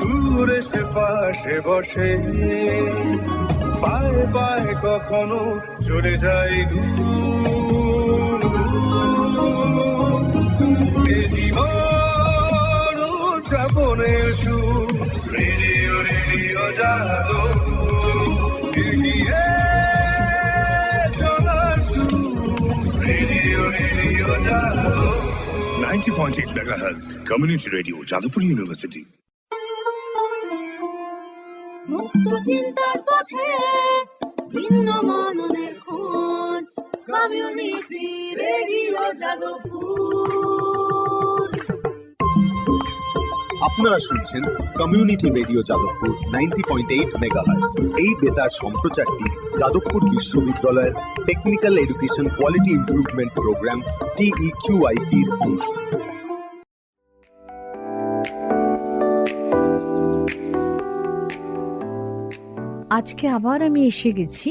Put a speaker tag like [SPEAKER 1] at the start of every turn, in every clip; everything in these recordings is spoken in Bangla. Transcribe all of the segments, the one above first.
[SPEAKER 1] দূরে সে পাশে বসে। পায়ে পায়ে কখনো চলে এ জীবন উদযাপনের সুর। রেডিও রেডিও, জাগো। 90.8 MHz community radio Jadavpur university
[SPEAKER 2] মুক্ত চিন্তার পথে ভিন্ন মননের খোঁজ কমিউনিটি রেডিও যাদবপুর
[SPEAKER 3] আপনারা শুনছেন community radio Jadavpur ninety point eight megahertz এই বেতার সম্প্রচারটি যাদবপুর বিশ্ববিদ্যালয়ের technical education quality improvement programme টিইকিউআইপির অংশ।
[SPEAKER 4] আজকে আবার আমি এসে গেছি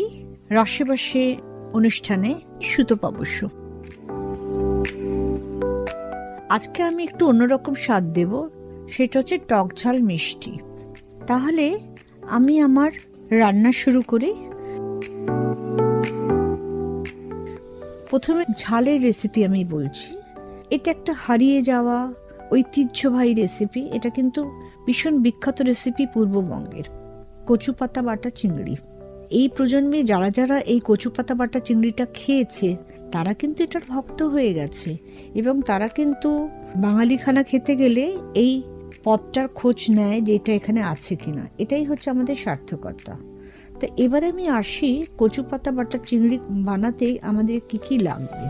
[SPEAKER 4] রসে অনুষ্ঠানে সুতোপাবস্য আজকে আমি একটু অন্যরকম স্বাদ দেব। সেটা হচ্ছে টক ঝাল মিষ্টি। তাহলে আমি আমার রান্না শুরু করি। প্রথমে ঝালের রেসিপি আমি বলছি। এটা একটা হারিয়ে যাওয়া, ঐতিহ্যবাহী রেসিপি এটা কিন্তু ভীষণ বিখ্যাত রেসিপি পূর্ববঙ্গের। কচু পাতা বাটা, চিংড়ি। এই প্রজন্মে যারা যারা এই কচু পাতা বাটা, চিংড়িটা খেয়েছে, তারা কিন্তু এটার ভক্ত হয়ে গেছে। এবং তারা কিন্তু বাঙালি খানা খেতে গেলে এই পদটার খোঁজ নেয় যে এটা এখানে আছে কিনা। এটাই হচ্ছে আমাদের সার্থকতা। তো এবারে আমি আসি কচু পাতা বাটা, চিংড়ি বানাতে আমাদের কি কি লাগবে?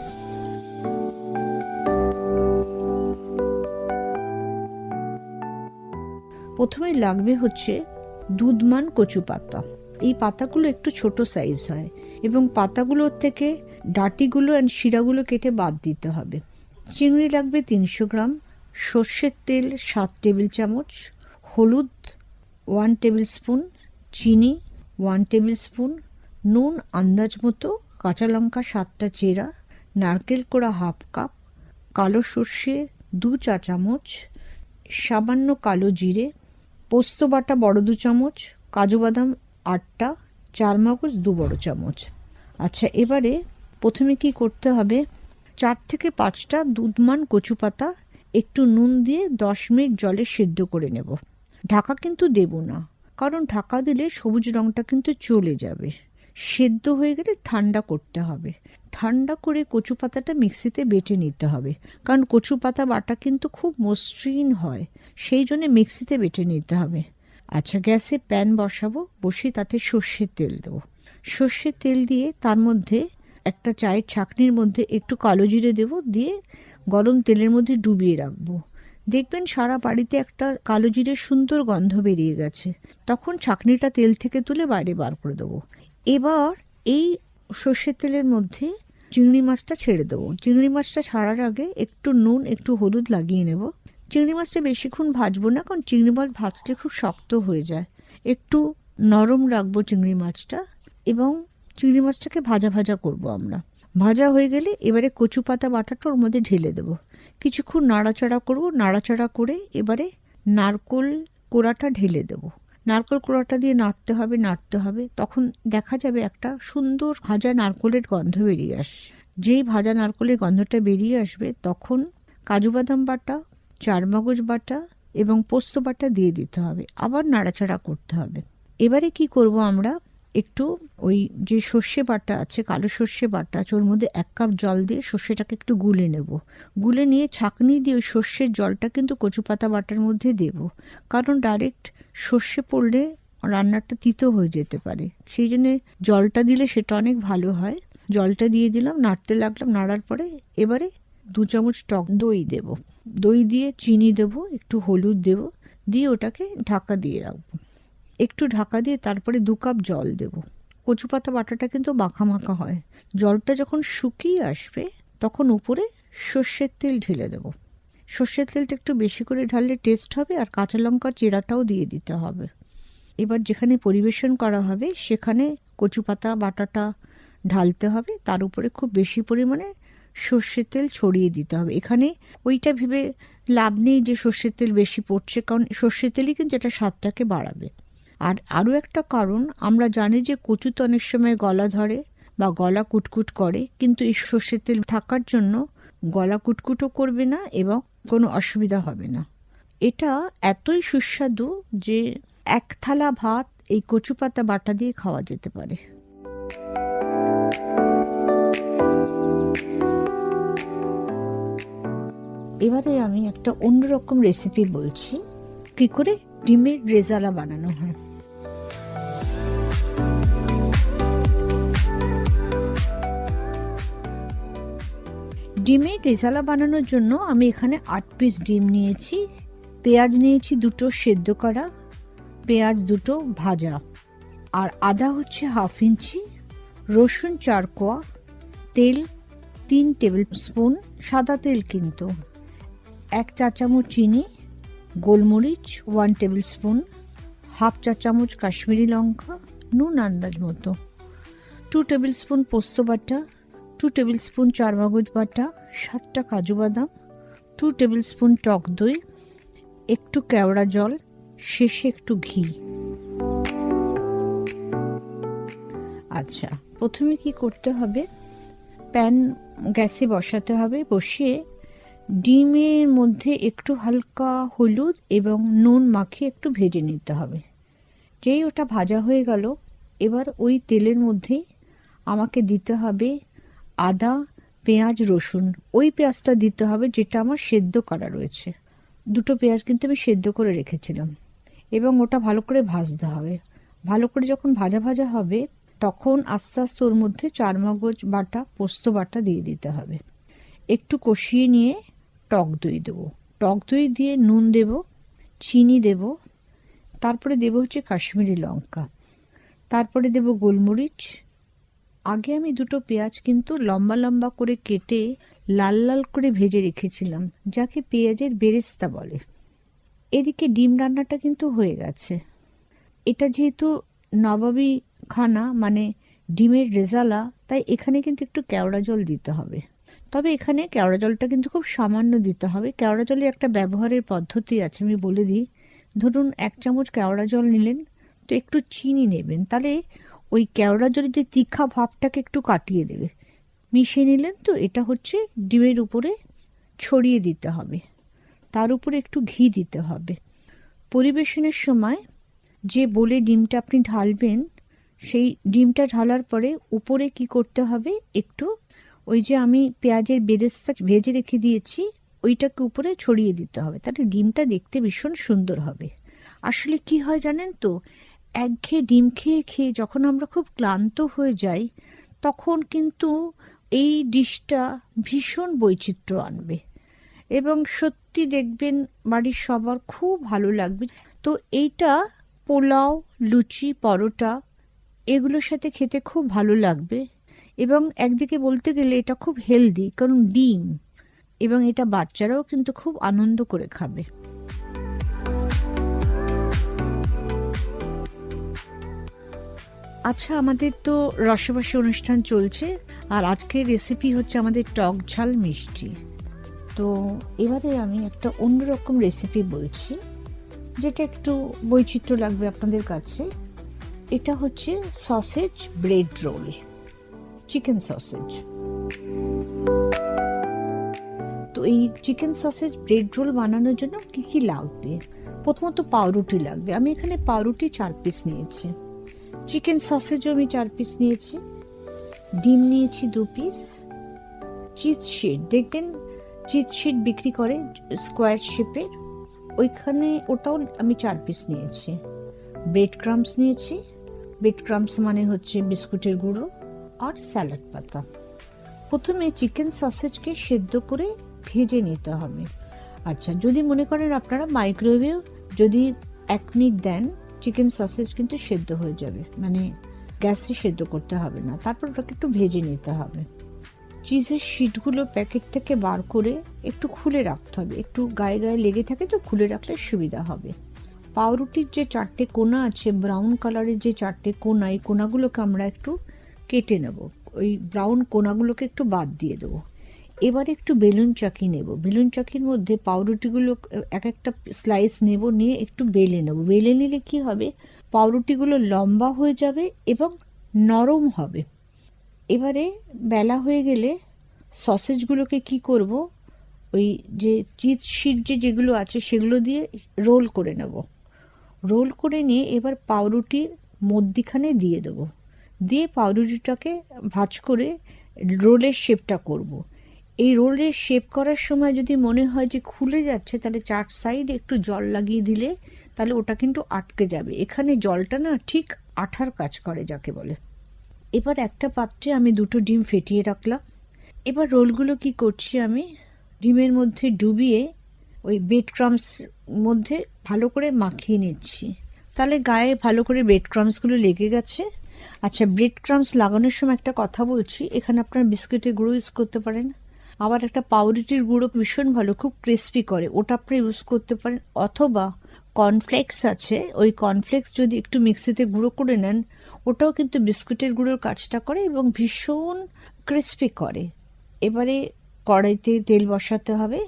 [SPEAKER 4] প্রথমে লাগবে হচ্ছে দুধমান কচু পাতা এই পাতাগুলো একটু ছোট সাইজ হয় এবং পাতাগুলোর থেকে ডাটিগুলো অ্যান্ড শিরাগুলো কেটে বাদ দিতে হবে। চিংড়ি লাগবে তিনশো গ্রাম। সর্ষের তেল সাত টেবিল চামচ, হলুদ ওয়ান টেবিল স্পুন চিনি ওয়ান টেবিল স্পুন নুন আন্দাজ মতো, কাঁচা লঙ্কা সাতটা চেরা, নারকেল কোড়া হাফ কাপ কালো সর্ষে দু চা চামচ, সামান্য কালো জিরে, পোস্ত বাটা বড় দু চামচ, কাজু বাদাম আটটা, চার চারমগজ দু বড় চামচ। আচ্ছা এবারে প্রথমে কি করতে হবে? চার থেকে পাঁচটা দুধমান কচু পাতা একটু নুন দিয়ে দশ মিনিট জলে সেদ্ধ করে নেব। ঢাকা কিন্তু দেব না, কারণ ঢাকা দিলে সবুজ রঙটা কিন্তু চলে যাবে। সেদ্ধ হয়ে গেলে ঠান্ডা করতে হবে। ঠান্ডা করে কচু পাতাটা মিক্সিতে বেটে নিতে হবে, কারণ কচু পাতা বাটা কিন্তু খুব মসৃণ হয়, সেই জন্য মিক্সিতে বেটে নিতে হবে। আচ্ছা গ্যাসে প্যান বসাবো, বসিয়ে তাতে সর্ষের তেল দেবো। সর্ষের তেল দিয়ে তার মধ্যে একটা চায়ের ছাকনির মধ্যে একটু কালো জিরে দেবো, দিয়ে গরম তেলের মধ্যে ডুবিয়ে রাখব। দেখবেন সারা বাড়িতে একটা কালো জিরের সুন্দর গন্ধ বেরিয়ে গেছে। তখন ছাকনিটা তেল থেকে তুলে বাইরে বার করে দেবো। এবার এই সর্ষের তেলের মধ্যে চিংড়ি মাছটা ছেড়ে দেবো। চিংড়ি মাছটা ছাড়ার আগে একটু নুন, একটু হলুদ লাগিয়ে নেব। চিংড়ি মাছটা বেশিক্ষণ ভাজবো না, কারণ চিংড়ি মাছ ভাজলে খুব শক্ত হয়ে যায়। একটু নরম রাখব চিংড়ি মাছটা এবং চিংড়ি মাছটাকে ভাজা ভাজা করব আমরা। ভাজা হয়ে গেলে এবারে কচু পাতা বাটাটা ওর মধ্যে ঢেলে দেবো। কিছুক্ষণ নাড়াচাড়া করব, নাড়াচাড়া করে এবারে নারকোল কোড়াটা ঢেলে দেবো। নারকোল কোড়াটা দিয়ে নাড়তে হবে নাড়তে হবে, তখন দেখা যাবে একটা সুন্দর ভাজা নারকোলের গন্ধ বেরিয়ে আস। যেই ভাজা নারকোলের গন্ধটা বেরিয়ে আসবে, তখন কাজু বাদাম বাটা, চারমগজ বাটা এবং পোস্ত বাটা দিয়ে দিতে হবে। আবার নাড়াচাড়া করতে হবে। এবারে কি করব আমরা? একটু ওই যে সর্ষে বাটা আছে, কালো সর্ষে বাটা আছে, ওর মধ্যে এক কাপ জল দিয়ে সর্ষেটাকে একটু গুলে নেব। গুলে নিয়ে ছাঁকনি দিয়ে ওই সর্ষের জলটা কিন্তু কচু পাতা বাটার মধ্যে দেব। কারণ ডাইরেক্ট সর্ষে পড়লে রান্নাটা তিতো হয়ে যেতে পারে। সেই জন্যে জলটা দিলে সেটা অনেক ভালো হয়। জলটা দিয়ে দিলাম, নাড়তে লাগলাম, নাড়ার পরে এবারে দু চামচ টক দই দেব। দই দিয়ে চিনি দেব, একটু হলুদ দেব, দিয়ে ওটাকে ঢাকা দিয়ে রাখব। একটু ঢাকা দিয়ে তারপরে দু কাপ জল দেব। কচু পাতা বাটাটা কিন্তু মাখা মাখা হয়। জলটা যখন শুকিয়ে আসবে, তখন উপরে সর্ষের তেল ঢেলে দেব। সর্ষের তেলটা একটু বেশি করে ঢাললে টেস্ট হবে আর কাঁচা লঙ্কা চেরাটাও দিয়ে দিতে হবে। এবার যেখানে পরিবেশন করা হবে, সেখানে কচু পাতা বাটাটা ঢালতে হবে। তার উপরে খুব বেশি পরিমাণে সর্ষের তেল ছড়িয়ে দিতে হবে। এখানে ওইটা ভেবে লাভ নেই যে সর্ষের তেল বেশি পড়ছে, কারণ সর্ষের তেলই কিন্তু এটা স্বাদটাকে বাড়াবে। আর আরও একটা কারণ, আমরা জানি যে কচুতে অনেক সময় গলা ধরে বা গলা কুটকুট করে, কিন্তু এই সর্ষের তেল থাকার জন্য গলা কুটকুটও করবে না এবং কোনো অসুবিধা হবে না। এটা এতই সুস্বাদু যে এক থালা ভাত এই কচু পাতা বাটা দিয়ে খাওয়া যেতে পারে। এবারে আমি একটা অন্যরকম রেসিপি বলছি। কি করে? ডিমের রেজালা বানানো হয়। ডিমের রেজালা বানানোর জন্য আমি এখানে আট পিস ডিম নিয়েছি। পেঁয়াজ নিয়েছি দুটো সেদ্ধ করা, পেঁয়াজ দুটো ভাজা আর আদা হচ্ছে হাফ ইঞ্চি, রসুন চার কোয়া, তেল তিন টেবিল স্পুন সাদা তেল কিন্তু এক চা চামচ চিনি, গোলমরিচ ওয়ান টেবিল স্পুন হাফ চা চামচ কাশ্মীরি লঙ্কা, নুন আন্দাজ মতো টু টেবিল স্পুন পোস্ত বাটা টু টেবিল স্পুন চারমগজ বাটা সাতটা কাজু বাদাম টু টেবিল স্পুন টক দই, একটু কেওড়া জল, শেষে একটু ঘি। আচ্ছা প্রথমে কি করতে হবে? প্যান গ্যাসে বসাতে হবে, বসিয়ে ডিমের মধ্যে একটু হালকা হলুদ এবং নুন মাখিয়ে একটু ভেজে নিতে হবে। যেই ওটা ভাজা হয়ে গেল, এবার ওই তেলের মধ্যেই আমাকে দিতে হবে আদা, পেঁয়াজ, রসুন, ওই পেঁয়াজটা দিতে হবে যেটা আমার সেদ্ধ করা রয়েছে। দুটো পেঁয়াজ কিন্তু আমি সেদ্ধ করে রেখেছিলাম এবং ওটা ভালো করে ভাজতে হবে। ভালো করে যখন ভাজা ভাজা হবে, তখন আস্তে আস্তে ওর মধ্যে চারমগজ বাটা, পোস্ত বাটা দিয়ে দিতে হবে। একটু কষিয়ে নিয়ে টক দই দেবো। টক দই দিয়ে নুন দেব, চিনি দেব, তারপরে দেব হচ্ছে কাশ্মীরি লঙ্কা। তারপরে দেব গোলমরিচ আগে আমি দুটো পেঁয়াজ কিন্তু লম্বা লম্বা করে কেটে লাল লাল করে ভেজে রেখেছিলাম, যাকে পেঁয়াজের বেরেস্তা বলে। এদিকে ডিম রান্নাটা কিন্তু হয়ে গেছে। এটা যেহেতু নবাবী খানা মানে ডিমের রেজালা, তাই এখানে কিন্তু একটু কেওড়া জল দিতে হবে। তবে এখানে কেওড়া জলটা কিন্তু খুব সামান্য দিতে হবে। কেওড়া জলে একটা ব্যবহারের পদ্ধতি আছে, আমি বলে দিই। ধরুন, এক চামচ কেওড়া জল নিলেন, তো একটু চিনি নেবেন। তাহলে ওই কেওড়া জলের যে তীখা ভাবটাকে একটু কাটিয়ে দেবে। মিশিয়ে নিলেন তো, এটা হচ্ছে ডিমের উপরে ছড়িয়ে দিতে হবে। তার উপরে একটু ঘি দিতে হবে। পরিবেশনের সময় যে বলে ডিমটা আপনি ঢালবেন, সেই ডিমটা ঢালার পরে উপরে কি করতে হবে, একটু ওই যে আমি পেঁয়াজের বেরেস্তা ভেজে রেখে দিয়েছি, ওইটাকে উপরে ছড়িয়ে দিতে হবে। তাহলে ডিমটা দেখতে ভীষণ সুন্দর হবে। আসলে কি হয় জানেন তো একঘেয়ে ডিম খেয়ে খেয়ে যখন আমরা খুব ক্লান্ত হয়ে যাই, তখন কিন্তু এই ডিশটা ভীষণ বৈচিত্র্য আনবে। এবং সত্যি দেখবেন বাড়ির সবার খুব ভালো লাগবে। তো এইটা পোলাও, লুচি, পরোটা এগুলোর সাথে খেতে খুব ভালো লাগবে। এবং একদিকে বলতে গেলে এটা খুব হেলদি কারণ ডিম। এবং এটা বাচ্চারাও কিন্তু খুব আনন্দ করে খাবে। আচ্ছা আমাদের তো রসবাসী অনুষ্ঠান চলছে, আর আজকের রেসিপি হচ্ছে আমাদের টক ঝাল মিষ্টি। তো এবারে আমি একটা অন্যরকম রেসিপি বলছি, যেটা একটু বৈচিত্র্য লাগবে আপনাদের কাছে। এটা হচ্ছে sausage bread roll chicken sausage তো এই চিকেন সসেজ ব্রেড রোল বানানোর জন্য কি কি লাগবে? প্রথমত পাউরুটি লাগবে। আমি এখানে পাউরুটি চার পিস নিয়েছি। চিকেন সসেজও আমি চার পিস নিয়েছি। ডিম নিয়েছি দু পিস চিজ শিট দেখবেন চিজ শিট বিক্রি করে স্কোয়ার শেপের ওইখানে ওটাও আমি চার পিস নিয়েছি। ব্রেড ক্রামস নিয়েছি। ব্রেড ক্রামস মানে হচ্ছে বিস্কুটের গুঁড়ো আর স্যালাড পাতা। প্রথমে চিকেন সসেজকে সেদ্ধ করে ভেজে নিতে হবে। আচ্ছা যদি মনে করেন আপনারা মাইক্রোওয়েভেও যদি এক মিনিট দেন চিকেন সসেজ কিন্তু সেদ্ধ হয়ে যাবে। মানে গ্যাসে সেদ্ধ করতে হবে না। তারপর ওটাকে একটু ভেজে নিতে হবে। চিজের শিটগুলো প্যাকেট থেকে বার করে একটু খুলে রাখতে হবে। একটু গায়ে গায়ে লেগে থাকে তো খুলে রাখলে সুবিধা হবে। পাউরুটির যে চারটে কোনা আছে ব্রাউন কালারের যে চারটে কোনা, এই কোনাগুলোকে আমরা একটু কেটে নেব। ওই ব্রাউন কোনাগুলোকে একটু বাদ দিয়ে দেবো। এবার একটু বেলুন চাকি নেব। বেলুন চাকির মধ্যে পাউরুটিগুলো, এক একটা স্লাইস নেব, নিয়ে একটু বেলে নেব। বেলে নিলে কি হবে? পাউরুটিগুলো লম্বা হয়ে যাবে এবং নরম হবে। এবারে বেলা হয়ে গেলে সসেজগুলোকে কি করব? ওই যে চিজ শিট যে যেগুলো আছে সেগুলো দিয়ে রোল করে নেব। রোল করে নিয়ে এবার পাউরুটির মধ্যিখানে দিয়ে দেবো। দিয়ে পাউরুটিটাকে ভাজ করে রোলের শেপটা করব। এই রোলে শেপ করার সময় যদি মনে হয় যে খুলে যাচ্ছে, তাহলে চার সাইডে একটু জল লাগিয়ে দিলে তাহলে ওটা কিন্তু আটকে যাবে। এখানে জলটা না ঠিক আঠার কাজ করে যাকে বলে। এবার একটা পাত্রে আমি দুটো ডিম ফেটিয়ে রাখলাম। এবার রোলগুলো কি করছি আমি? ডিমের মধ্যে ডুবিয়ে ওই বেড ক্রামস মধ্যে ভালো করে মাখিয়ে নিচ্ছি। তাহলে গায়ে ভালো করে ব্রেড ক্রামসগুলো লেগে গেছে। আচ্ছা ব্রেড ক্রামস লাগানোর সময় একটা কথা বলছি। এখানে আপনার বিস্কুটের গুঁড়ো ইউজ করতে পারেন। আবার একটা পাউরুটির গুঁড়ো ভীষণ ভালো, খুব ক্রিস্পি করে। ওটা আপনি ইউজ করতে পারেন। অথবা কর্নফ্লেক্স আছে। ওই কর্নফ্লেক্স যদি একটু মিক্সিতে গুঁড়ো করে নেন, ওটাও কিন্তু বিস্কুটের গুঁড়োর কাজটা করে এবং ভীষণ ক্রিস্পি করে। এবারে কড়াইতে তেল বসাতে হবে।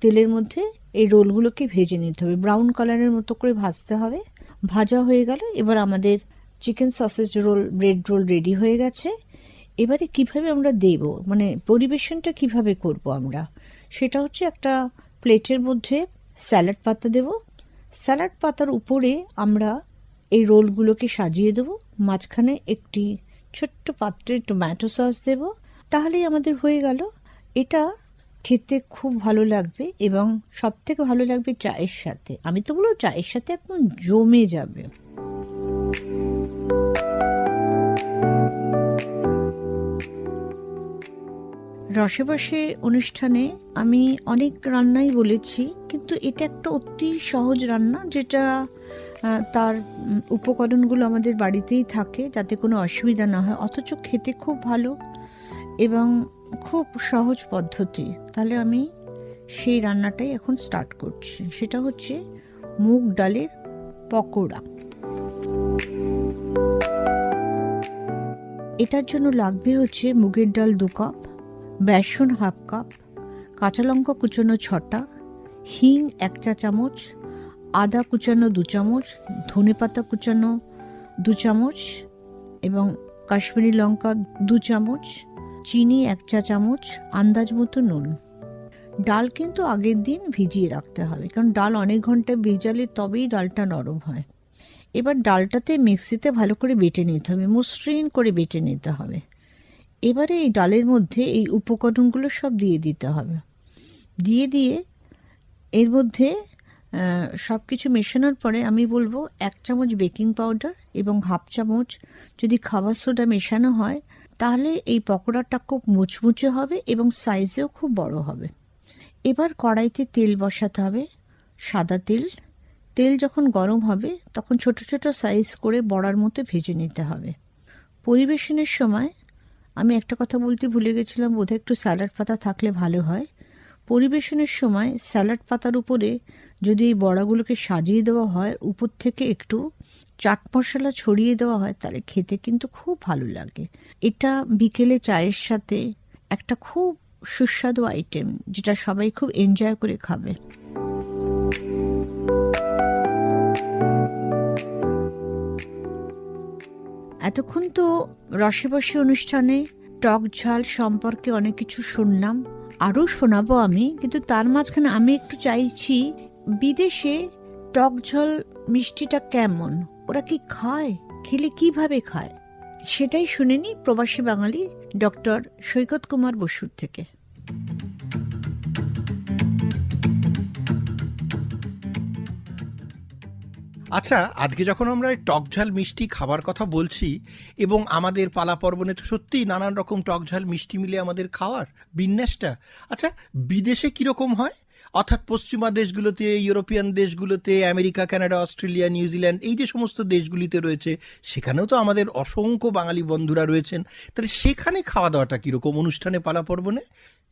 [SPEAKER 4] তেলের মধ্যে এই রোলগুলোকে ভেজে নিতে হবে। ব্রাউন কালারের মতো করে ভাজতে হবে। ভাজা হয়ে গেলে। এবার আমাদের chicken sausage roll bread roll ready হয়ে গেছে। এবারে কীভাবে আমরা দেব? মানে পরিবেশনটা কীভাবে করব আমরা? সেটা হচ্ছে একটা প্লেটের মধ্যে স্যালাড পাতা দেব। স্যালাড পাতার উপরে আমরা এই রোলগুলোকে সাজিয়ে দেব। মাঝখানে একটি ছোট্ট পাত্রে টমেটো সস দেব। তাহলেই আমাদের হয়ে গেল। এটা খেতে খুব ভালো লাগবে এবং সব থেকে ভালো লাগবে চায়ের সাথে। আমি তো বলব চায়ের সাথে একদম জমে যাবে। রসে বসে অনুষ্ঠানে আমি অনেক রান্নাই বলেছি, কিন্তু এটা একটা অতি সহজ রান্না যেটা তার উপকরণগুলো আমাদের বাড়িতেই থাকে যাতে কোনো অসুবিধা না হয়, অথচ খেতে খুব ভালো এবং খুব সহজ পদ্ধতি। তাহলে আমি সেই রান্নাটাই এখন স্টার্ট করছি। সেটা হচ্ছে মুগ ডালের পকোড়া। এটার জন্য লাগবে হচ্ছে মুগের ডাল দু কাপ বেসন হাফ কাপ, কাঁচা লঙ্কা কুচোনো ছটা, হিং এক চা চামচ, আদা কুচানো দু চামচ, ধনে পাতা কুচানো দু চামচ এবং কাশ্মীরি লঙ্কা দু চামচ, চিনি এক চা চামচ, আন্দাজ মতো নুন। ডাল কিন্তু আগের দিন ভিজিয়ে রাখতে হবে, কারণ ডাল অনেক ঘণ্টা ভিজালে তবেই ডালটা নরম হয়। এবার ডালটাতে মিক্সিতে ভালো করে বেটে নিতে হবে, মসৃণ করে বেটে নিতে হবে। এবারে এই ডালের মধ্যে এই উপকরণগুলো সব দিয়ে দিতে হবে। দিয়ে দিয়ে এর মধ্যে সব কিছু মেশানোর পরে আমি বলব এক চামচ বেকিং পাউডার এবং হাফ চামচ যদি খাবার সোডা মেশানো হয়, তাহলে এই পকোড়াটা খুব মুচমুচে হবে এবং সাইজেও খুব বড় হবে। এবার কড়াইতে তেল বসাতে হবে, সাদা তেল। তেল যখন গরম হবে, তখন ছোট ছোট সাইজ করে বড়ার মতো ভেজে নিতে হবে। পরিবেশনের সময় আমি একটা কথা বলতে ভুলে গেছিলাম, বোধহয় একটু স্যালাড পাতা থাকলে ভালো হয়। পরিবেশনের সময় স্যালাড পাতার উপরে যদি এই বড়াগুলোকে সাজিয়ে দেওয়া হয়, উপর থেকে একটু চাট মশলা ছড়িয়ে দেওয়া হয়, তাহলে খেতে কিন্তু খুব ভালো লাগে। এটা বিকেলে চায়ের সাথে একটা খুব সুস্বাদু আইটেম যেটা সবাই খুব এনজয় করে খাবে। এতক্ষণ তো রসে বসে অনুষ্ঠানে টক ঝাল সম্পর্কে অনেক কিছু শুনলাম, আরও শোনাবো আমি, কিন্তু তার মাঝখানে আমি একটু চাইছি বিদেশে টক ঝাল মিষ্টিটা কেমন, ওরা কি খায়, খেলে কীভাবে খায়? সেটাই শুনেনি প্রবাসী বাঙালি ডক্টর সৈকত কুমার বসুর থেকে।
[SPEAKER 5] আচ্ছা আজকে যখন আমরা টকঝাল মিষ্টি খাবার কথা বলছি এবং আমাদের পালা পর্বণে তো সত্যিই নানান রকম টকঝাল মিষ্টি মিলে আমাদের খাওয়ার বিন্যাসটা আচ্ছা বিদেশে কীরকম হয়? অর্থাৎ পশ্চিমা দেশগুলোতে, ইউরোপিয়ান দেশগুলোতে, আমেরিকা, কানাডা, অস্ট্রেলিয়া, নিউজিল্যান্ড, এই যে সমস্ত দেশগুলিতে রয়েছে, সেখানেও তো আমাদের অসংখ্য বাঙালি বন্ধুরা রয়েছেন। তাহলে সেখানে খাওয়া দাওয়াটা কীরকম অনুষ্ঠানে পালা পর্বণে?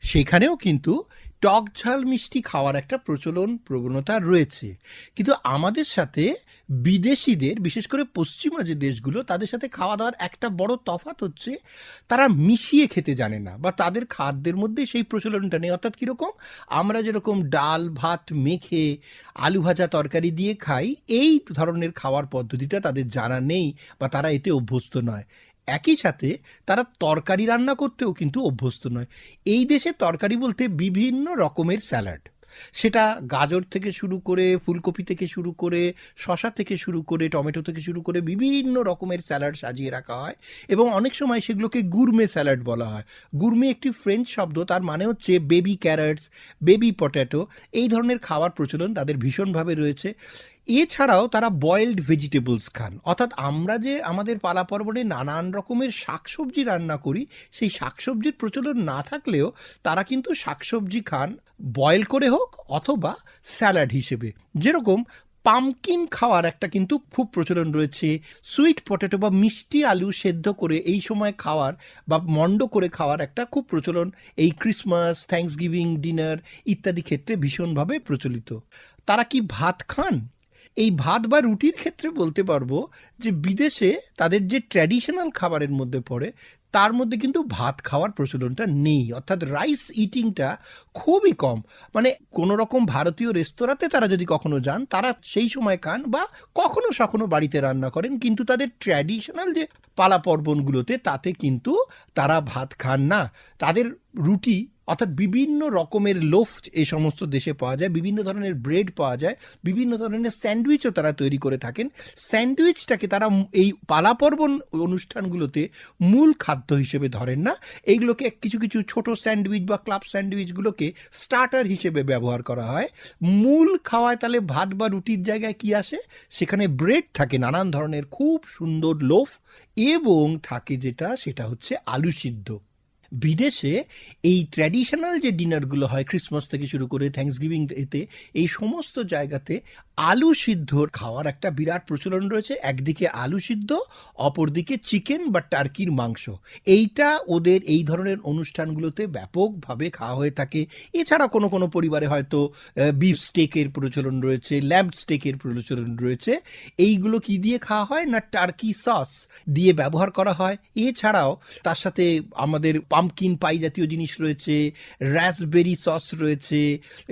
[SPEAKER 5] সেখানেও কিন্তু টক ঝাল মিষ্টি খাওয়ার একটা প্রচলন, প্রবণতা রয়েছে। কিন্তু আমাদের সাথে বিদেশিদের, বিশেষ করে পশ্চিমা যে দেশগুলো, তাদের সাথে খাওয়া দাওয়ার একটা বড় তফাৎ হচ্ছে, তারা মিশিয়ে খেতে জানে না বা তাদের খাদ্যের মধ্যে সেই প্রচলনটা নেই। অর্থাৎ কীরকম? আমরা যেরকম ডাল, ভাত মেখে আলু ভাজা তরকারি দিয়ে খাই, এই ধরনের খাওয়ার পদ্ধতিটা তাদের জানা নেই বা তারা এতে অভ্যস্ত নয়। একই সাথে তারা তরকারি রান্না করতেও কিন্তু অভ্যস্ত নয়। এই দেশে তরকারি বলতে বিভিন্ন রকমের স্যালাড। সেটা গাজর থেকে শুরু করে, ফুলকপি থেকে শুরু করে শশা থেকে শুরু করে, টমেটো থেকে শুরু করে বিভিন্ন রকমের স্যালাড সাজিয়ে রাখা হয় এবং অনেক সময় সেগুলোকে গুরমে স্যালাড বলা হয়। গুরমে একটি ফ্রেঞ্চ শব্দ, তার মানে হচ্ছে বেবি ক্যারটস বেবি পটেটো এই ধরনের খাওয়ার প্রচলন তাদের ভীষণভাবে রয়েছে। এছাড়াও তারা বয়েলড ভেজিটেবলস খান। অর্থাৎ আমরা যে আমাদের পালা পর্বণে নানান রকমের শাকসবজি রান্না করি, সেই শাকসবজির প্রচলন না থাকলেও তারা কিন্তু শাকসবজি খান বয়েল করে হোক অথবা স্যালাড হিসেবে। যেরকম পামকিন খাওয়ার একটা কিন্তু খুব প্রচলন রয়েছে। সুইট পটেটো বা মিষ্টি আলু সেদ্ধ করে এই সময় খাওয়ার বা মন্ড করে খাওয়ার একটা খুব প্রচলন। এই ক্রিসমাস থ্যাঙ্কস গিভিং ডিনার ইত্যাদি ক্ষেত্রে ভীষণভাবে প্রচলিত। তারা কি ভাত খান? এই ভাত বা রুটির ক্ষেত্রে বলতে পারব যে বিদেশে তাদের যে ট্র্যাডিশনাল খাবারের মধ্যে পড়ে, তার মধ্যে কিন্তু ভাত খাওয়ার প্রচলনটা নেই। অর্থাৎ রাইস ইটিংটা খুবই কম। মানে কোনো রকম ভারতীয় রেস্তোরাঁতে তারা যদি কখনো যান, তারা সেই সময় খান বা কখনো সখনো বাড়িতে রান্না করেন, কিন্তু তাদের ট্র্যাডিশনাল যে পালা পার্বণগুলোতে তাতে কিন্তু তারা ভাত খান না। তাদের রুটি, অর্থাৎ বিভিন্ন রকমের লোফ এই সমস্ত দেশে পাওয়া যায়, বিভিন্ন ধরনের ব্রেড পাওয়া যায়, বিভিন্ন ধরনের স্যান্ডউইচও তারা তৈরি করে থাকেন। স্যান্ডউইচটাকে তারা এই পালাপর্বণ অনুষ্ঠানগুলোতে মূল খাদ্য হিসেবে ধরেন না। এইগুলোকে কিছু কিছু ছোট স্যান্ডউইচ বা ক্লাব স্যান্ডউইচগুলোকে স্টার্টার হিসেবে ব্যবহার করা হয়। মূল খাওয়ায় তাহলে ভাত বা রুটির জায়গায় কি আসে? সেখানে ব্রেড থাকে, নানান ধরনের খুব সুন্দর লোফ এবং থাকে যেটা, সেটা হচ্ছে আলু সিদ্ধ। বিদেশে এই ট্র্যাডিশনাল যে ডিনারগুলো হয় ক্রিসমাস থেকে শুরু করে থ্যাংকস গিভিং এতে, এই সমস্ত জায়গাতে আলু সিদ্ধ খাওয়ার একটা বিরাট প্রচলন রয়েছে। একদিকে আলু সিদ্ধ, অপরদিকে চিকেন বা টার্কির মাংস। এইটা ওদের এই ধরনের অনুষ্ঠানগুলোতে ব্যাপকভাবে খাওয়া হয়ে থাকে। এছাড়া কোনো কোনো পরিবারে হয়তো বিফ স্টেকের প্রচলন রয়েছে ল্যাম্প স্টেকের প্রচলন রয়েছে। এইগুলো কি দিয়ে খাওয়া হয় না টার্কি সস দিয়ে ব্যবহার করা হয়? এছাড়াও তার সাথে আমাদের পামকিন পাই জাতীয় জিনিস রয়েছে র্যাসবেরি সস রয়েছে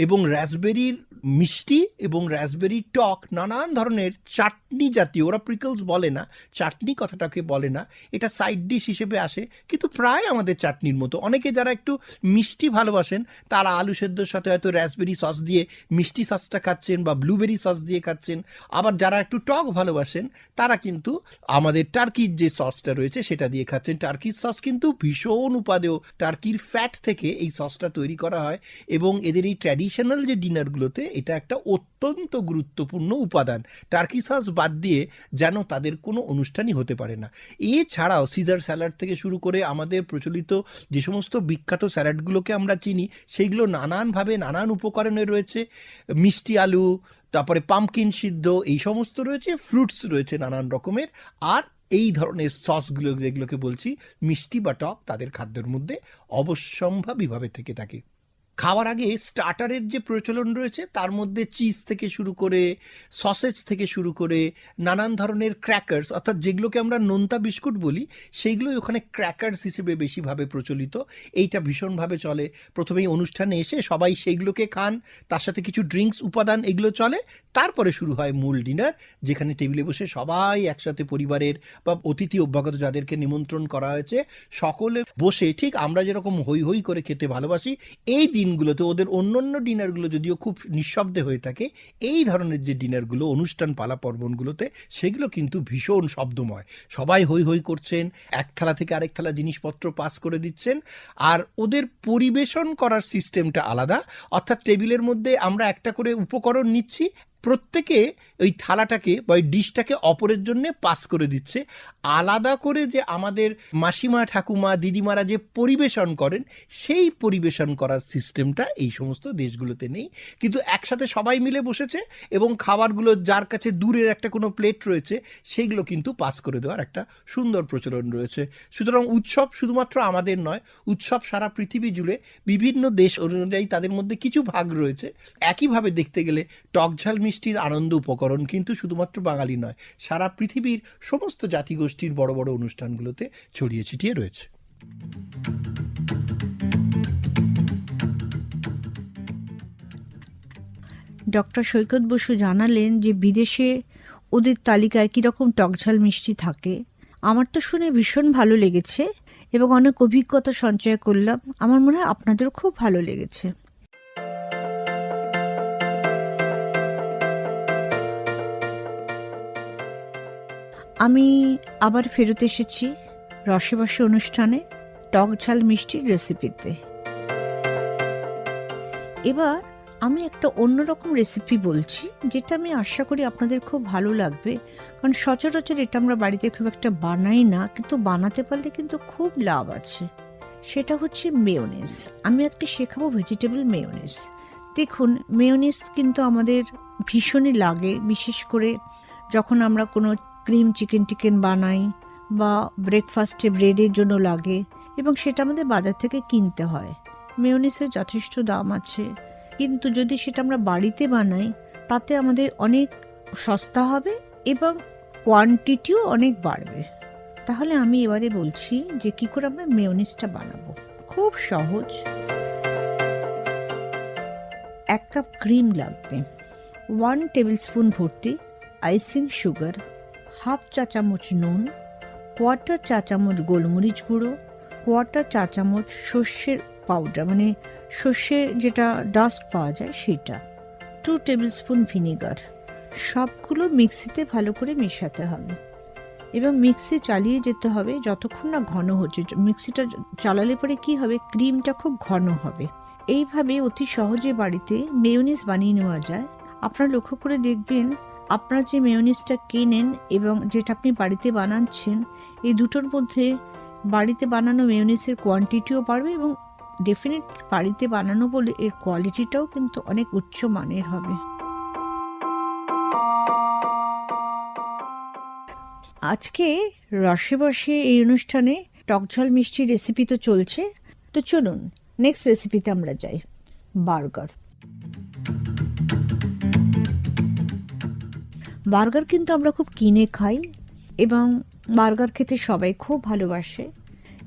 [SPEAKER 5] এবং র্যাসবেরির মিষ্টি এবং র্যাসবেরি টক নানান ধরনের চাটনি জাতীয়, ওরা প্রিকলস বলে না, চাটনি কথাটাকে বলে না, এটা সাইড ডিশ হিসেবে আসে, কিন্তু প্রায় আমাদের চাটনির মতো। অনেকে যারা একটু মিষ্টি ভালোবাসেন, তারা আলু সেদ্ধর সাথে হয়তো র্যাসবেরি সস দিয়ে মিষ্টি সসটা খাচ্ছেন বা ব্লুবেরি সস দিয়ে খাচ্ছেন। আবার যারা একটু টক ভালোবাসেন, তারা কিন্তু আমাদের টার্কির যে সসটা রয়েছে, সেটা দিয়ে খাচ্ছেন। টার্কির সস কিন্তু ভীষণ উপাদেয় টার্কির ফ্যাট থেকে এই সসটা তৈরি করা হয় এবং এদের এই ট্র্যাডিশনাল যে ডিনারগুলোতে এটা একটা অত্যন্ত গুরুত্বপূর্ণ উপাদান। টার্কি সস বাদ দিয়ে যেন তাদের কোনো অনুষ্ঠানই হতে পারে না। এছাড়াও সিজার স্যালাড থেকে শুরু করে আমাদের প্রচলিত যে সমস্ত বিখ্যাত স্যালাডগুলোকে আমরা চিনি, সেইগুলো নানানভাবে নানান উপকরণে রয়েছে। মিষ্টি আলু, তারপরে পামকিন সিদ্ধ, এই সমস্ত রয়েছে ফ্রুটস রয়েছে নানান রকমের। আর এই ধরনের সসগুলো যেগুলোকে বলছি মিষ্টি বা টক তাদের খাদ্যের মধ্যে অবশ্যম্ভাবীভাবে থেকে থাকে। খাওয়ার আগে স্টার্টারের যে প্রচলন রয়েছে, তার মধ্যে চিজ থেকে শুরু করে, সসেজ থেকে শুরু করে, নানান ধরনের ক্র্যাকার্স অর্থাৎ যেগুলোকে আমরা নোনতা বিস্কুট বলি, সেইগুলোই ওখানে ক্র্যাকার্স হিসেবে বেশিভাবে প্রচলিত। এইটা ভীষণভাবে চলে। প্রথমেই অনুষ্ঠানে এসে সবাই সেইগুলোকে খান, তার সাথে কিছু ড্রিঙ্কস উপাদান, এগুলো চলে। তারপরে শুরু হয় মূল ডিনার যেখানে টেবিলে বসে সবাই একসাথে পরিবারের বা অতিথি অভ্যাগত যাদেরকে নিমন্ত্রণ করা হয়েছে, সকলে বসে, ঠিক আমরা যেরকম হই হই করে খেতে ভালোবাসি, এই দিনগুলোতে ওদের অন্য অন্য ডিনারগুলো যদিও খুব নিঃশব্দে হয়ে থাকে, এই ধরনের যে ডিনারগুলো, অনুষ্ঠান পালা পর্বণগুলোতে, সেগুলো কিন্তু ভীষণ শব্দময়। সবাই হই হই করছেন, এক থালা থেকে আরেক থালা জিনিসপত্র পাস করে দিচ্ছেন, আর ওদের পরিবেশন করার সিস্টেমটা আলাদা, অর্থাৎ টেবিলের মধ্যে আমরা একটা করে উপকরণ নিচ্ছি প্রত্যেকে ওই থালাটাকে বা ওই ডিশটাকে অপরের জন্য পাস করে দিচ্ছে। আলাদা করে যে আমাদের মাসিমা, ঠাকুমা, দিদিমারা যে পরিবেশন করেন, সেই পরিবেশন করার সিস্টেমটা এই সমস্ত দেশগুলোতে নেই। কিন্তু একসাথে সবাই মিলে বসেছে এবং খাবারগুলো যার কাছে দূরের একটা কোনো প্লেট রয়েছে, সেইগুলো কিন্তু পাস করে দেওয়ার একটা সুন্দর প্রচলন রয়েছে। সুতরাং উৎসব শুধুমাত্র আমাদের নয়, উৎসব সারা পৃথিবী জুড়ে বিভিন্ন দেশ অনুযায়ী তাদের মধ্যে কিছু ভাগ রয়েছে। একইভাবে দেখতে গেলে টকঝাল মিষ্টির আনন্দ উপকরণ কিন্তু শুধুমাত্র বাঙালি নয়, সারা পৃথিবীর সমস্ত জাতিগোষ্ঠীর বড় বড় অনুষ্ঠানগুলোতে ছড়িয়ে ছিটিয়ে রয়েছে।
[SPEAKER 4] ডক্টর সৈকত বসু জানালেন যে বিদেশে ওদের তালিকায় কীরকম টকঝাল মিষ্টি থাকে। আমার তো শুনে ভীষণ ভালো লেগেছে এবং অনেক অভিজ্ঞতা সঞ্চয় করলাম। আমার মনে হয় আপনাদেরও খুব ভালো লেগেছে। আমি আবার ফেরত এসেছি রসে বসে অনুষ্ঠানে টক ঝাল মিষ্টির রেসিপিতে এবার আমি একটা অন্যরকম রেসিপি বলছি, যেটা আমি আশা করি আপনাদের খুব ভালো লাগবে। কারণ সচরাচর এটা আমরা বাড়িতে খুব একটা বানাই না, কিন্তু বানাতে পারলে কিন্তু খুব লাভ আছে। সেটা হচ্ছে মেয়োনিজ আমি আজকে শেখাবো ভেজিটেবল মেয়োনিজ দেখুন মেয়োনিজ কিন্তু আমাদের ভীষণই লাগে, বিশেষ করে যখন আমরা কোনো ক্রিম চিকেন টিকেন বানাই বা ব্রেকফাস্টে ব্রেডের জন্য লাগে এবং সেটা আমাদের বাজার থেকে কিনতে হয়। মেয়োনিজের যথেষ্ট দাম আছে। কিন্তু যদি সেটা আমরা বাড়িতে বানাই, তাতে আমাদের অনেক সস্তা হবে এবং কোয়ান্টিটিও অনেক বাড়বে। তাহলে আমি এবারে বলছি যে কি করে আমরা মেয়োনিজটা বানাবো। খুব সহজ। এক কাপ ক্রিম লাগবে। ওয়ান টেবিল স্পুন ভর্তি আইসিং সুগার হাফ চা চামচ নুন, কোয়ার্টার চা চামচ গোলমরিচ গুঁড়ো, কোয়ার্টার চা চামচ সর্ষের পাউডার মানে সর্ষে যেটা ডাস্ট পাওয়া যায় সেটা। টু টেবিল স্পুন ভিনেগার সবগুলো মিক্সিতে ভালো করে মেশাতে হবে। এবং মিক্সি চালিয়ে যেতে হবে যতক্ষণ না ঘন হচ্ছে। মিক্সিটা চালালে পরে কি হবে? ক্রিমটা খুব ঘন হবে। এইভাবে অতি সহজে বাড়িতে মেয়োনিজ বানিয়ে নেওয়া যায়। আপনারা লক্ষ্য করে দেখবেন আপনার যে মেয়োনিজটা কেনেন এবং যেটা আপনি বাড়িতে বানাচ্ছেন, এই দুটোর মধ্যে বাড়িতে বানানো মেয়োনিজের কোয়ান্টিটিও বাড়বে এবং ডেফিনেট বাড়িতে বানানো বলে এর কোয়ালিটিটাও কিন্তু অনেক উচ্চ মানের হবে। আজকে রসে বসে এই অনুষ্ঠানে টকঝাল মিষ্টির রেসিপি তো চলছে। তো চলুন নেক্সট রেসিপিতে আমরা যাই। বার্গার। বার্গার কিন্তু আমরা খুব কিনে খাই এবং বার্গার খেতে সবাই খুব ভালোবাসে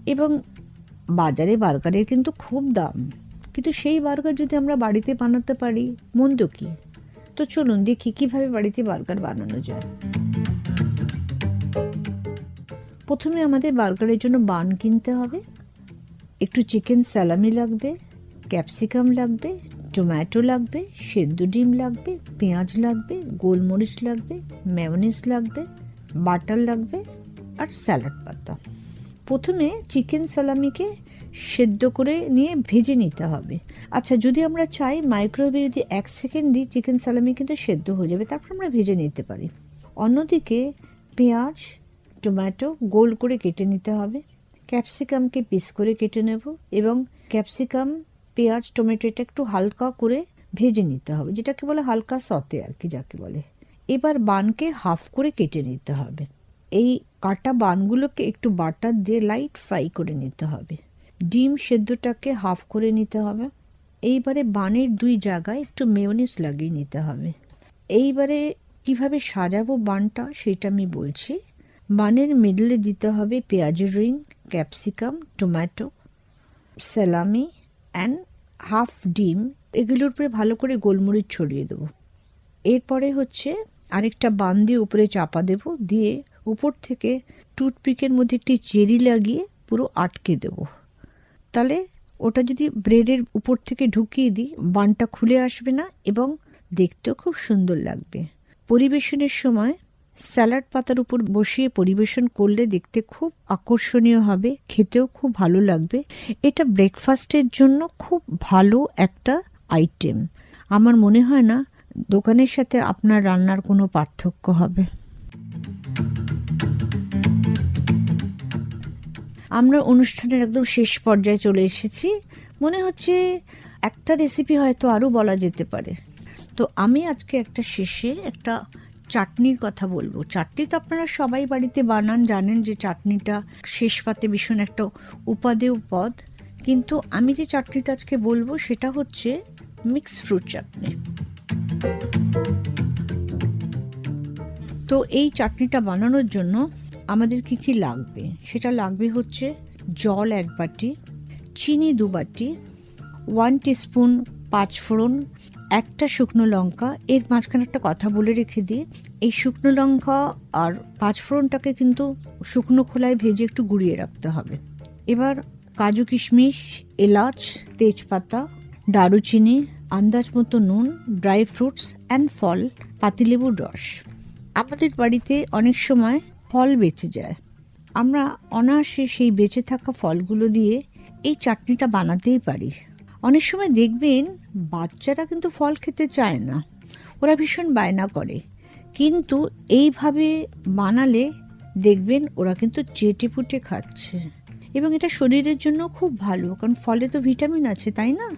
[SPEAKER 4] এবং বাজারে বার্গারের কিন্তু খুব দাম। কিন্তু সেই বার্গার যদি আমরা বাড়িতে বানাতে পারি, মন্দ কি? তো চলুন দেখি কীভাবে বাড়িতে বার্গার বানানো যায়। প্রথমে আমাদের বার্গারের জন্য বান কিনতে হবে। একটু চিকেন স্যালামি লাগবে, ক্যাপসিকাম লাগবে টমেটো লাগবে, সেদ্ধ ডিম লাগবে, পেঁয়াজ লাগবে, গোলমরিচ লাগবে ম্যায়োনিজ লাগবে বাটার লাগবে আর স্যালাড পাতা। প্রথমে চিকেন সালামিকে সেদ্ধ করে নিয়ে ভেজে নিতে হবে। আচ্ছা যদি আমরা চাই মাইক্রোওয়েভে যদি এক সেকেন্ড দিই চিকেন সালামি কিন্তু সেদ্ধ হয়ে যাবে, তারপর আমরা ভেজে নিতে পারি। অন্যদিকে পেঁয়াজ, টমেটো গোল করে কেটে নিতে হবে। ক্যাপসিকামকে পিস করে কেটে নেব এবং ক্যাপসিকাম পেঁয়াজ, টমেটো এটা একটু হালকা করে ভেজে নিতে হবে। যেটাকে বলে হালকা সতে আর কি যাকে বলে। এবার বানকে হাফ করে কেটে নিতে হবে। এই কাটা বানগুলোকে একটু বাটার দিয়ে লাইট ফ্রাই করে নিতে হবে। ডিম সেদ্ধটাকে হাফ করে নিতে হবে। এইবারে বানের দুই জায়গায় একটু মেয়োনিজ লাগিয়ে নিতে হবে। এইবারে কীভাবে সাজাবো বানটা সেটা আমি বলছি। বানের মিডলে দিতে হবে পেঁয়াজের ring, capsicum, tomato salami and half ডিম, এগুলোর উপরে ভালো করে গোলমরিচ ছড়িয়ে দেবো। এরপরে হচ্ছে আরেকটা বান দিয়ে উপরে চাপা দেব, দিয়ে উপর থেকে টুথপিকের মধ্যে একটি চেরি লাগিয়ে পুরো আটকে দেব। তাহলে ওটা যদি ব্রেডের উপর থেকে ঢুকিয়ে দিই, বানটা খুলে আসবে না এবং দেখতেও খুব সুন্দর লাগবে। পরিবেশনের সময় স্যালাড পাতার উপর বসিয়ে পরিবেশন করলে দেখতে খুব আকর্ষণীয় হবে, খেতেও খুব ভালো লাগবে। এটা ব্রেকফাস্টের জন্য খুব ভালো একটা আইটেম। আমার মনে হয় না দোকানের সাথে আপনার রান্নার কোনো পার্থক্য হবে। আমরা অনুষ্ঠানের একদম শেষ পর্যায়ে চলে এসেছি। মনে হচ্ছে একটা রেসিপি হয়তো আরও বলা যেতে পারে। তো আমি আজকে একটা শেষে একটা চাটনির কথা বলব। চাটনি তো আপনারা সবাই বাড়িতে বানান, জানেন যে চাটনিটা শেষ পাতে ভীষণ একটা উপাদেয় পদ। কিন্তু আমি যে চাটনিটা আজকে বলব সেটা হচ্ছে মিক্স ফ্রুট চাটনি। তো এই চাটনিটা বানানোর জন্য আমাদের কি কি লাগবে? সেটা লাগবে হচ্ছে জল এক বাটি, চিনি দু বাটি ওয়ান টিস্পুন পাঁচফোড়ন একটা শুকনো লঙ্কা, এর মাঝখানে একটা কথা বলে রেখে দিই এই শুকনো লঙ্কা আর পাঁচফোড়নটাকে কিন্তু শুকনো খোলায় ভেজে একটু গুঁড়িয়ে রাখতে হবে। এবার কাজু কিশমিশ, এলাচ, তেজপাতা, দারুচিনি, আন্দাজ মতো নুন, ড্রাই ফ্রুটস অ্যান্ড ফল, পাতিলেবুর রস। আমাদের বাড়িতে অনেক সময় ফল বেঁচে যায়। আমরা অনায়াসে সেই বেঁচে থাকা ফলগুলো দিয়ে এই চাটনিটা বানাতেই পারি। অনেক সময় দেখবেন বাচ্চারা কিন্তু ফল খেতে চায় না। ওরা ভীষণ বায়না করে। কিন্তু এইভাবে বানালে দেখবেন ওরা কিন্তু চেটে পুটে খাচ্ছে। এবং এটা শরীরের জন্য খুব ভালো, কারণ ফলে তো ভিটামিন আছে, তাই না?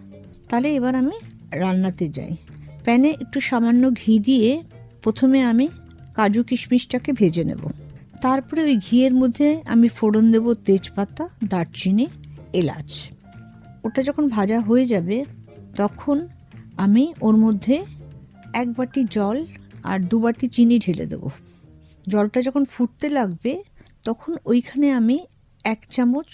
[SPEAKER 4] তাহলে এবার আমি রান্নাতে যাই। প্যানে একটু সামান্য ঘি দিয়ে প্রথমে আমি কাজু কিশমিশটাকে ভেজে নেব। তারপরে ওই ঘিয়ের মধ্যে আমি ফোড়ন দেব তেজপাতা, দারচিনি, এলাচ। ওটা যখন ভাজা হয়ে যাবে, তখন আমি ওর মধ্যে এক বাটি জল আর দু বাটি চিনি ঢেলে দেবো। জলটা যখন ফুটতে লাগবে, তখন ওইখানে আমি এক চামচ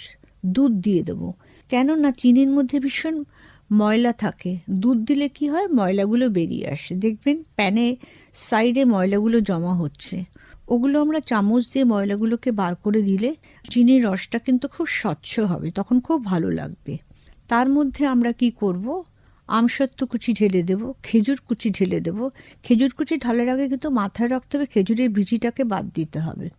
[SPEAKER 4] দুধ দিয়ে দেবো। কেননা চিনির মধ্যে ভীষণ ময়লা থাকে। দুধ দিলে কি হয়? ময়লাগুলো বেরিয়ে আসে। দেখবেন প্যানে সাইডে ময়লাগুলো জমা হচ্ছে। ওগুলো আমরা চামচ দিয়ে ময়লাগুলোকে বার করে দিলে চিনির রসটা কিন্তু খুব স্বচ্ছ হবে, তখন খুব ভালো লাগবে। তার মধ্যে আমরা কি করব? আমসত্ত্ব কুচি ঢেলে দেব, খেজুর কুচি ঢেলে দেব। খেজুর কুচি ঢালার আগে কিন্তু মাথায় রাখতে হবে, খেজুরের বিচিটাকে বাদ দিতে হবে।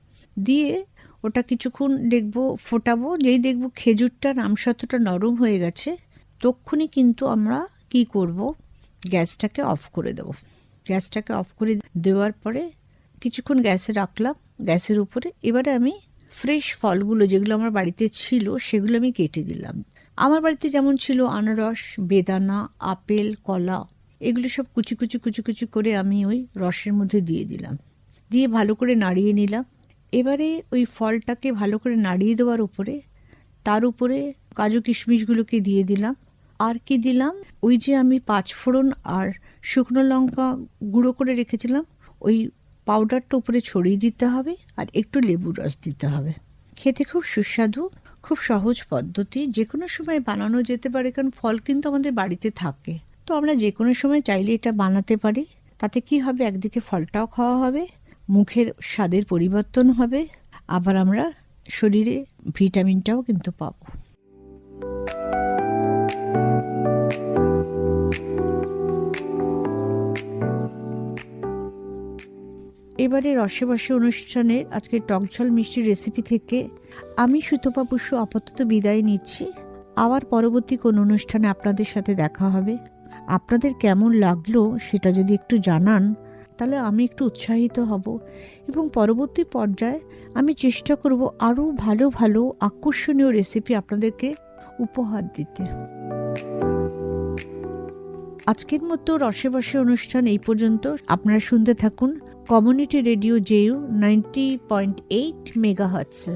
[SPEAKER 4] দিয়ে ওটা কিছুক্ষণ দেখব, ফোটাবো। যেই দেখব খেজুরটা আমসত্ত্বটা নরম হয়ে গেছে, তক্ষুনি কিন্তু আমরা কি করব? গ্যাসটাকে অফ করে দেব। গ্যাসটাকে অফ করে দেওয়ার পরে কিছুক্ষণ গ্যাসে রাখলাম, গ্যাসের উপরে। এবারে আমি ফ্রেশ ফলগুলো যেগুলো আমার বাড়িতে ছিল, সেগুলো আমি কেটে দিলাম। আমার বাড়িতে যেমন ছিল আনারস, বেদানা, আপেল, কলা, এগুলো সব কুচি কুচি কুচি কুচি করে আমি ওই রসের মধ্যে দিয়ে দিলাম। দিয়ে ভালো করে নাড়িয়ে নিলাম। এবারে ওই ফলটাকে ভালো করে নাড়িয়ে দেওয়ার উপরে, তার উপরে কাজু কিশমিশগুলোকে দিয়ে দিলাম। আর কি দিলাম? ওই যে আমি পাঁচফোড়ন আর শুকনো লঙ্কা গুঁড়ো করে রেখেছিলাম। ওই পাউডারটা উপরে ছড়িয়ে দিতে হবে আর একটু লেবুর রস দিতে হবে। খেতে খুব সুস্বাদু। খুব সহজ পদ্ধতি। যে কোনো সময় বানানো যেতে পারে, কারণ ফল কিন্তু আমাদের বাড়িতে থাকে। তো আমরা যে কোনো সময় চাইলে এটা বানাতে পারি। তাতে কি হবে? একদিকে ফলটাও খাওয়া হবে, মুখের স্বাদের পরিবর্তন হবে, আবার আমরা শরীরে ভিটামিনটাও কিন্তু পাবো। এবারে রসে বসে অনুষ্ঠানের আজকে টকঝাল মিষ্টি রেসিপি থেকে আমি সুতপা বসু আপাতত বিদায় নিচ্ছি। আবার পরবর্তী কোন অনুষ্ঠানে আপনাদের সাথে দেখা হবে। আপনাদের কেমন লাগল সেটা যদি একটু জানান, তাহলে আমি একটু উৎসাহিত হব। এবং পরবর্তী পর্যায়ে আমি চেষ্টা করব আরও ভালো ভালো আকর্ষণীয় রেসিপি আপনাদেরকে উপহার দিতে। আজকের মতো রসে বসে অনুষ্ঠান এই পর্যন্ত। আপনারা শুনতে থাকুন। Community radio JU ninety point eight mega হার্টসে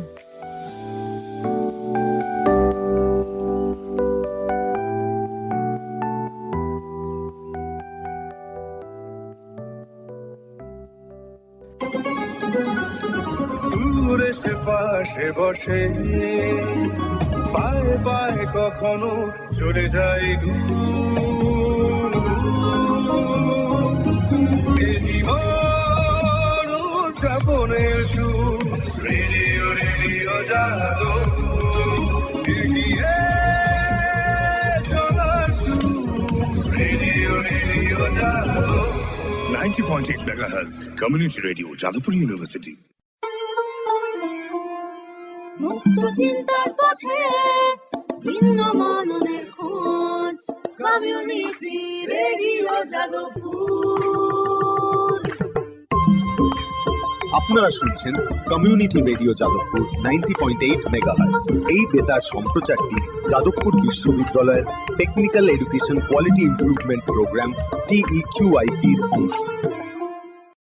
[SPEAKER 1] দূরে সে পাশে বসে, পায়ে পায়ে কখনো চলে যায় দূর। উদযাপনের সুর। রেডিও রেডিও জাগো। এগিয়ে চলার সুর। রেডিও রেডিও জাগো। 90.8 megahertz community radio Jadavpur university.
[SPEAKER 2] মুক্ত চিন্তার পথে ভিন্ন মননের খোঁজ। Community radio Jadavpur.
[SPEAKER 3] আপনারা শুনছেন community radio Jadavpur ninety point eight megahertz এই বেতার সম্প্রচারটি যাদবপুর বিশ্ববিদ্যালয়ের technical education quality improvement programme টিইকিউআইপির অংশ।